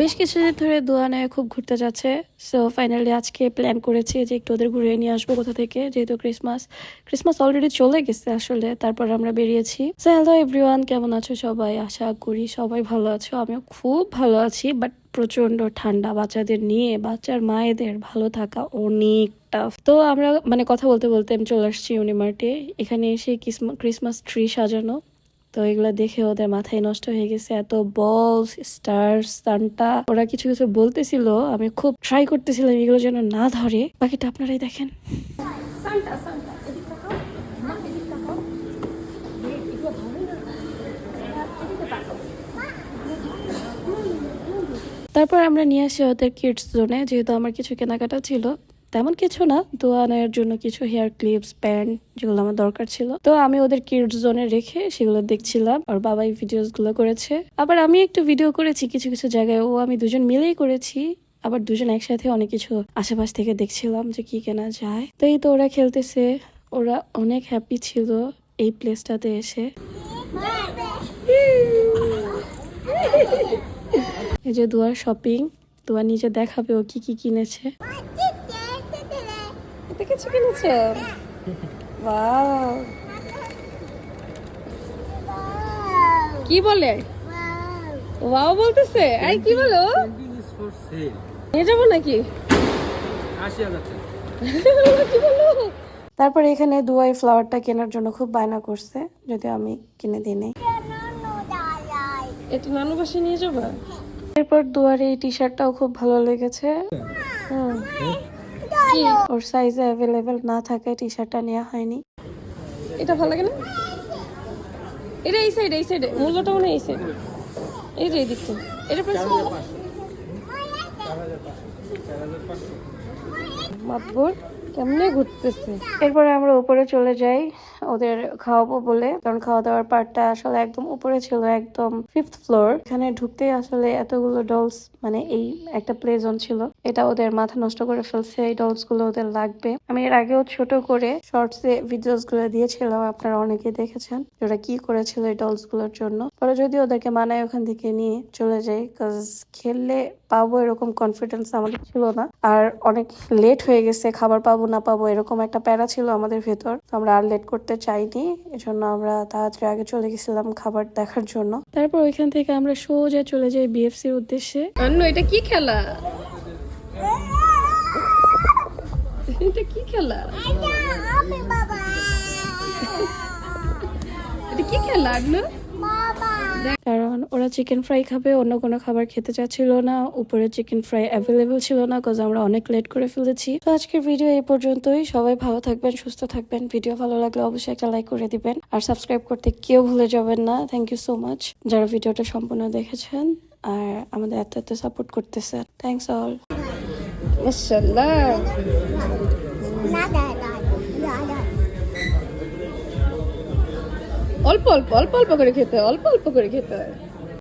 বেশ কিছুদিন ধরে দোয়ানে খুব ঘুরতে যাচ্ছে। সো ফাইনালি আজকে প্ল্যান করেছি যে একটু ওদের ঘুরে নিয়ে আসব কোথা থেকে, যেহেতু ক্রিসমাস ক্রিসমাস অলরেডি চলে গেছে আসলে, তারপর আমরা বেরিয়েছি। সো হ্যালো এভরিওয়ান কেমন আছো সবাই? আশা করি সবাই ভালো আছো। আমিও খুব ভালো আছি বাট প্রচণ্ড ঠান্ডা। বাচ্চাদের নিয়ে, বাচ্চার মায়েদের ভালো থাকা অনেক টাফ তো আমরা মানে কথা বলতে বলতে আমি চলে আসছি ইউনিমার্টে এখানে এসে ক্রিসমাস ট্রি সাজানো। তো এগুলো দেখে ওদের মাথায় নষ্ট হয়ে গেছে। এত বলস স্টার সান্টা ওরা কিছু কিছু বলতেছিল, আমি খুব ট্রাই করতেছিলাম এগুলো যেন না ধরে। বাকিটা আপনারাই দেখেন। তারপর আমরা নিয়ে আসি ওদের কিডস জোনে যেহেতু আমার কিছু কেনাকাটা ছিল। তেমন কিছু না দোয়ানের জন্য কিছু হেয়ার ক্লিপস প্যান্ট যেগুলো আমার দরকার ছিল। তো আমি ওদের কিডস জোনে রেখে সেগুলো দেখছিলাম আর বাবাই ভিডিওসগুলো করেছে। আবার আমি একটু ভিডিও করেছি কিছু কিছু জায়গায়, ও আমি দুজন মিলেই করেছি, আবার দুজন একসাথে অনেক কিছু আশেপাশ থেকে দেখছিলাম যে কি কেনা যায়। তো এই তো ওরা খেলতেছে, ওরা অনেক হ্যাপি ছিল এই প্লেসটাতে এসে। এই যে দুয়ার শপিং দুয়া নিজে দেখাবে ও কি কি কিনেছে। কিছু কিনেছে কি বলে? ওয়াও বলতেছে? আই কি বলো. নিয়ে যাব নাকি? আশি কি বলো? তারপর এখানে দুয়াই ফ্লাওয়ারটা কেনার জন্য খুব বায়না করছে যদি আমি কিনে দিই নাই। এটা নানু বাসে নিয়ে যাবা? এরপর দুয়ারে এই টি শার্টটাও খুব ভালো লেগেছে। হুম। ওর সাইজে অ্যাভেলেবেল না থাকায় টি শার্টটা নেওয়া হয়নি। এটা ভালো লাগে না? এটা এই সাইড এই সাইডে মূল্যটা মনে হয় এই সাইড এই যে এই দিকটা এটা প্রাইস মাতবর। কেমনে ঘুরতেছে? এরপরে আমরা উপরে চলে যাই, ওদের খাওয়াবো বলে। কারণ খাওয়া দাওয়ার পার্টটা আসলে একদম উপরে ছিল, একদম ফিফথ ফ্লোর এখানে ঢুকতে আসলে এতগুলো ডলস মানে এই একটা প্লে জোন ছিল। এটা ওদের মাথা নষ্ট করে ফেলছে, এই ডলসগুলো ওদের লাগবে। আমি এর আগেও ছোট করে শর্টস এ ভিডিওসগুলো দিয়েছিলাম, আপনারা অনেকে দেখেছেন ওরা কি করেছিল এই ডলসগুলোর জন্য। পরে যদি ওদেরকে মানায় ওখান থেকে নিয়ে চলে যাই কাজ খেললে পাবো এরকম কনফিডেন্স আমাদের ছিল না। আর অনেক লেট হয়ে গেছে, খাবার পাবো না পাবো এরকম একটা প্যারা ছিল আমাদের ভেতর। তো আমরা আর লেট করতে চাইনি এজন্য আমরা তাড়াতাড়ি আগে চলে গেছিলাম খাবার দেখার জন্য। তারপর ওইখান থেকে আমরা সোজা চলে যাই বিএফসির উদ্দেশ্যে। আন্নু এটা কি খেলা? এটা কি খেলা? এটা কি খেলা কারণ ওরা চিকেন ফ্রাই খাবে, অন্য কোনো খাবার খেতে চাচ্ছিল না, উপরে চিকেন ফ্রাই অ্যাভেলেবেল ছিল না কজ আমরা অনেক লেট করে ফেলেছি। তো আজকের ভিডিও এই পর্যন্তই। সবাই ভালো থাকবেন, সুস্থ থাকবেন। ভিডিও ভালো লাগলে অবশ্যই একটা লাইক করে দিবেন। আর সাবস্ক্রাইব করতে কেউ ভুলে যাবেন না। থ্যাংক ইউ সো মাচ যারা ভিডিওটা সম্পূর্ণ দেখেছেন আর আমাদের এত এত সাপোর্ট করতেছেন থ্যাংকস অল অল্প অল্প অল্প অল্প করে খেতে অল্প অল্প করে খেতে হয়।